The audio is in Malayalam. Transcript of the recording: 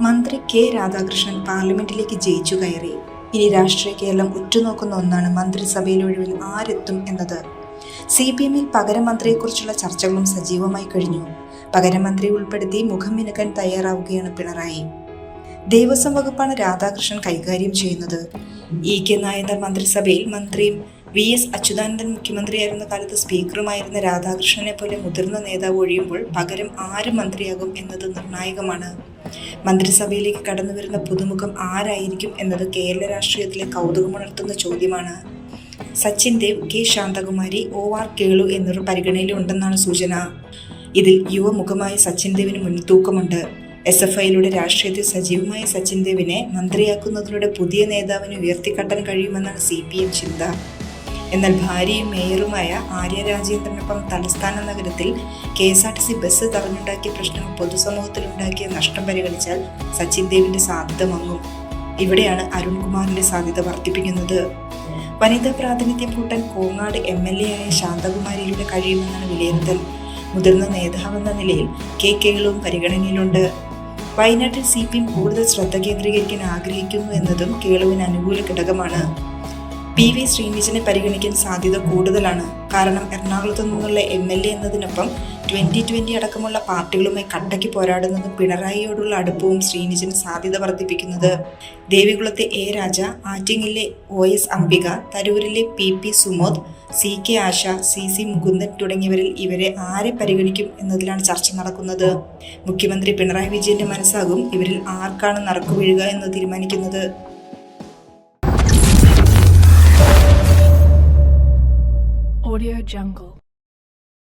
മന്ത്രി കെ രാധാകൃഷ്ണൻ പാർലമെന്റിലേക്ക് ജയിച്ചു കയറി. ഇനി രാഷ്ട്രീയ കേരളം ഉറ്റുനോക്കുന്ന ഒന്നാണ് മന്ത്രിസഭയിൽ ഒഴിവിൽ ആരെത്തും എന്നത്. സി പി എമ്മിൽ പകരമന്ത്രിയെക്കുറിച്ചുള്ള ചർച്ചകളും സജീവമായി കഴിഞ്ഞു. പകരമന്ത്രി ഉൾപ്പെടുത്തി മുഖം മിനുക്കാൻ തയ്യാറാവുകയാണ് പിണറായി. ദേവസ്വം വകുപ്പാണ് രാധാകൃഷ്ണൻ കൈകാര്യം ചെയ്യുന്നത്. ഇ കെ നായനാർ മന്ത്രിസഭയിൽ മന്ത്രിയും വി എസ് അച്യുതാനന്ദൻ മുഖ്യമന്ത്രിയായിരുന്ന കാലത്ത് സ്പീക്കറുമായിരുന്ന രാധാകൃഷ്ണനെ പോലെ മുതിർന്ന നേതാവ് ഒഴിയുമ്പോൾ പകരം ആര് മന്ത്രിയാകും എന്നത് നിർണായകമാണ്. മന്ത്രിസഭയിലേക്ക് കടന്നു വരുന്ന പുതുമുഖം ആരായിരിക്കും എന്നത് കേരള രാഷ്ട്രീയത്തിലെ കൗതുകമുണർത്തുന്ന ചോദ്യമാണ്. Sachin Dev K. Santhakumari O R. Kelu എന്നിവർ പരിഗണനയിലുണ്ടെന്നാണ് സൂചന. ഇതിൽ യുവമുഖമായ സച്ചിൻ ദേവിന് മുൻതൂക്കമുണ്ട്. എസ് എഫ് ഐയിലൂടെ രാഷ്ട്രീയത്തിൽ സജീവമായ സച്ചിൻ ദേവിനെ മന്ത്രിയാക്കുന്നതിലൂടെ പുതിയ നേതാവിനെ ഉയർത്തിക്കാട്ടാൻ കഴിയുമെന്നാണ് സി പി എം ചിന്ത. എന്നാൽ ഭാര്യയും മേയറുമായ ആര്യ രാജേന്ദ്രനൊപ്പം തലസ്ഥാന നഗരത്തിൽ K S R T C bus തടഞ്ഞുണ്ടാക്കിയ പ്രശ്നം പൊതുസമൂഹത്തിൽ ഉണ്ടാക്കിയ നഷ്ടം പരിഗണിച്ചാൽ സച്ചിൻ ദേവിന്റെ സാധ്യത മങ്ങും. ഇവിടെയാണ് അരുൺകുമാറിന്റെ സാധ്യത വർദ്ധിപ്പിക്കുന്നത്. വനിതാ പ്രാതിനിധ്യം കൂട്ടാൻ കോങ്ങാട് എം എൽ എ ആയ ശാന്തകുമാരിയിലൂടെ കഴിയുമെന്നാണ് വിലയിരുത്തൽ. മുതിർന്ന നേതാവെന്ന നിലയിൽ കെ കേളും പരിഗണനയിലുണ്ട്. വയനാട്ടിൽ സി പി എം കൂടുതൽ ശ്രദ്ധ കേന്ദ്രീകരിക്കാൻ ആഗ്രഹിക്കുന്നു എന്നതും കേളുവിന് അനുകൂല ഘടകമാണ്. പി വി ശ്രീനിജിനെ പരിഗണിക്കാൻ സാധ്യത കൂടുതലാണ്. കാരണം എറണാകുളത്തു നിന്നുള്ള എം എൽ എ എന്നതിനൊപ്പം ട്വന്റി ട്വന്റി അടക്കമുള്ള പാർട്ടികളുമായി കട്ടയ്ക്ക് പോരാടുന്നതും പിണറായിയോടുള്ള അടുപ്പവും ശ്രീനിജിന് സാധ്യത വർദ്ധിപ്പിക്കുന്നത്. ദേവികുളത്തെ എ രാജ ആറ്റിങ്ങിലെ O S Ambika തരൂരിലെ P P Sumod C K Asha C C Mukundan തുടങ്ങിയവരിൽ ഇവരെ ആരെ പരിഗണിക്കും എന്നതിലാണ് ചർച്ച നടക്കുന്നത്. മുഖ്യമന്ത്രി പിണറായി വിജയന്റെ മനസ്സാകും ഇവരിൽ ആർക്കാണ് നറുക്കു വീഴുക എന്ന് തീരുമാനിക്കുന്നത്. Audio Jungle.